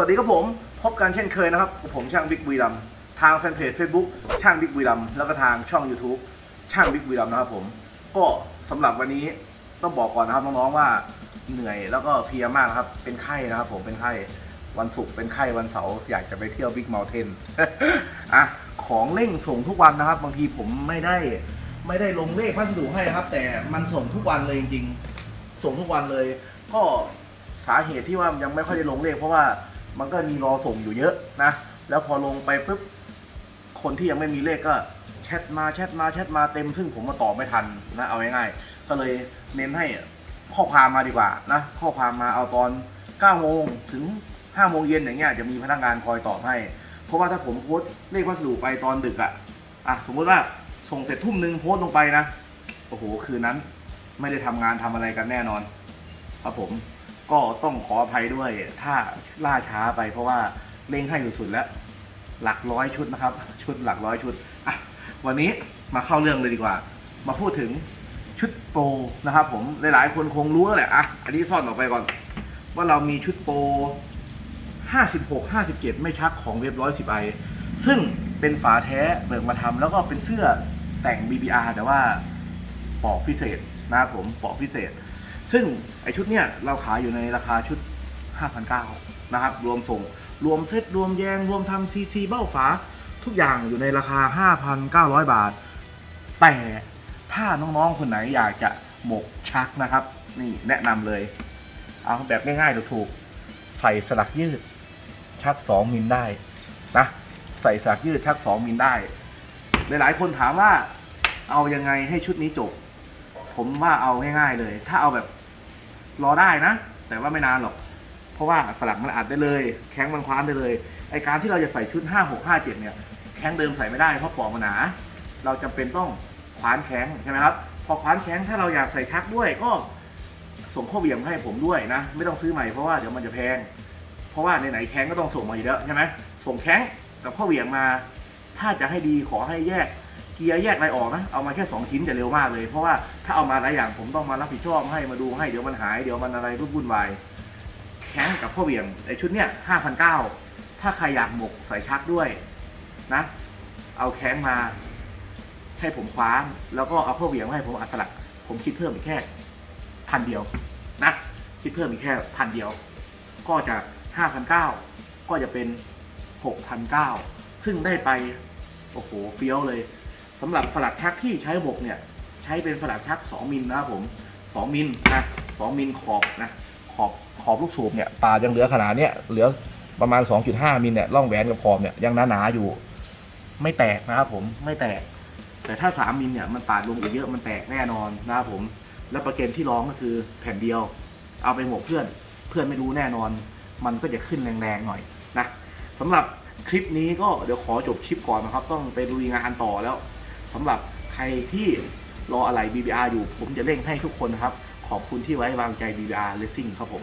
วัสดีครับผม พบกันเช่นเคยนะครับกับผมช่างบิ๊กบุรีรัมทางแฟนเพจ Facebook ช่างบิ๊กบุรีรัมแล้วก็ทางช่อง YouTube ช่างบิ๊กบุรีรัมนะครับผม ก็สำหรับวันนี้ต้องบอกก่อนนะครับน้องๆว่าเหนื่อยแล้วก็เพลียมากนะครับ เป็นไข้นะครับผมเป็นไข้วันศุกร์เป็นไข้วันเสาร์อยากจะไปเที่ยวบิ๊กเมลเทนอะของเร่งส่งทุกวันนะครับ บางทีผมไม่ได้ไม่ได้ลงเลขพัสดุให้นะครับ แต่มันส่งทุกวันเลยจริงๆ ส่งทุกวันเลย ก็สาเหตุที่ว่ายังไม่ค่อยได้ลงเลขเพราะว่า มันก็มีรอส่งอยู่เยอะนะ แล้วพอลงไปปุ๊บคนที่ยังไม่มีเลขก็แชทมาแชทมาแชทมาเต็มซึ่งผมมาตอบไม่ทันนะเอาง่ายๆก็เลยเน้นให้ข้อความมาดีกว่านะข้อความมาเอาตอน9โมงถึง5โมงเย็นอย่างเงี้ยจะมีพนักงานคอยตอบให้ เพราะว่าถ้าผมโพสต์เลขพัสดุไปตอนดึกอะอะสมมติว่าส่งเสร็จทุ่มหนึ่งโพสต์ลงไปนะโอ้โหคืนนั้นไม่ได้ทำงานทำอะไรกันแน่นอนครับผม ก็ต้องขออภัยด้วยถ้าล่าช้าไปเพราะว่าเร่งให้สุดๆแล้ว หลักร้อยชุดนะครับ ชุดหลักร้อยชุดอะวันนี้มาเข้าเรื่องเลยดีกว่า มาพูดถึงชุดโปรนะครับ ผมหลายๆ คนคงรู้แล้วแหละอะอันนี้ซ่อนออกไปก่อน ว่าเรามีชุดโปร56 57 ไม่ชักของเว็บร้อยสิบไอซึ่งเป็นฝาแท้เบิกมาทำแล้วก็เป็นเสื้อแต่ง BBR แต่ว่าปอกพิเศษนะครับผมปอกพิเศษ ซึ่งไอชุดเนี้ยเราขายอยู่ในราคาชุด 5,900นะครับ รวมส่ง รวมเซตรวมแยง รวมทำซีซีเบ้าฝา ทุกอย่างอยู่ในราคา 5,900 บาท แต่ถ้าน้องๆ คนไหนอยากจะหมกชักนะครับ นี่แนะนำเลย เอาแบบง่ายๆ ถูกๆ ใส่สลักยืด ชัก 2 มิลได้นะ ใส่สลักยืดชัก 2 มิลได้ หลายๆ คนถามว่าเอายังไงให้ชุดนี้จบ ผมว่าเอาง่ายๆเลย ถ้าเอาแบบ รอได้นะ แต่ว่าไม่นานหรอก เพราะว่าสลักมันอัดได้เลย แข้งมันคว้านได้เลย ไอการที่เราจะใส่ชุด 5 6 5 7 เนี่ย แข้งเดิมใส่ไม่ได้เพราะปอกมันหนา เราจำเป็นต้องคว้านแข้งใช่ไหมครับ พอคว้านแข้งถ้าเราอยากใส่ชักด้วยก็ส่งข้อเหวี่ยงให้ผมด้วยนะ ไม่ต้องซื้อใหม่เพราะว่าเดี๋ยวมันจะแพง เพราะว่าไหนๆแข้งก็ต้องส่งมาอยู่แล้วใช่ไหมส่งแข้งกับข้อเหวี่ยงมา ถ้าจะให้ดีขอให้แยก กียร์แยกอะไรออกนะ เอามาแค่ 2 ชิ้นจะเร็วมากเลย เพราะว่าถ้าเอามาหลายอย่างผมต้องมารับผิดชอบให้มาดูให้เดี๋ยวมันหายเดี๋ยวมันอะไรรุ่นวุ่นวายแข้งกับข้อเหวี่ยงไอชุดเนี้ยห้าพันเก้าถ้าใครอยากหมกใส่ชักด้วยนะ เอาแข้งมาให้ผมคว้าแล้วก็เอาข้อเหวี่ยงมาให้ผมอัดสลัก ผมคิดเพิ่มอีกแค่พันเดียวนะคิดเพิ่มอีกแค่พันเดียว ก็จะห้าพันเก้าก็จะเป็นหกพันเก้าซึ่งได้ไปโอ้โหเฟี้ยวเลย สำหรับสลักชักที่ใช้บกเนี่ยใช้เป็นสลักชัก 2มิลนะครับผม2มิลนะ2มิลขอบนะขอบขอบลูกสูบเนี่ยปายังเหลือขนาดเนี้ยเหลือประมาณ 2.5มิลเนี่ยร่องแหวนกับขอบเนี่ยยังหนาๆอยู่ ไม่แตกนะครับผมไม่แตก แต่ถ้า 3มิลเนี่ยมันปาดลงอีกเยอะมันแตกแน่นอนนะครับผม และประเกันที่ร้องก็คือแผ่นเดียว เอาไปหมกเพื่อน เพื่อนไม่รู้แน่นอน มันก็จะขึ้นแรงๆหน่อยนะสำหรับคลิปนี้ก็เดี๋ยวขอจบคลิปก่อนนะครับ ต้องไปลุยงานต่อแล้ว สำหรับใครที่รออะไร BBR อยู่ผมจะเร่งให้ทุกคนนะครับ ขอบคุณที่ไว้วางใจ BBR Racing ครับผม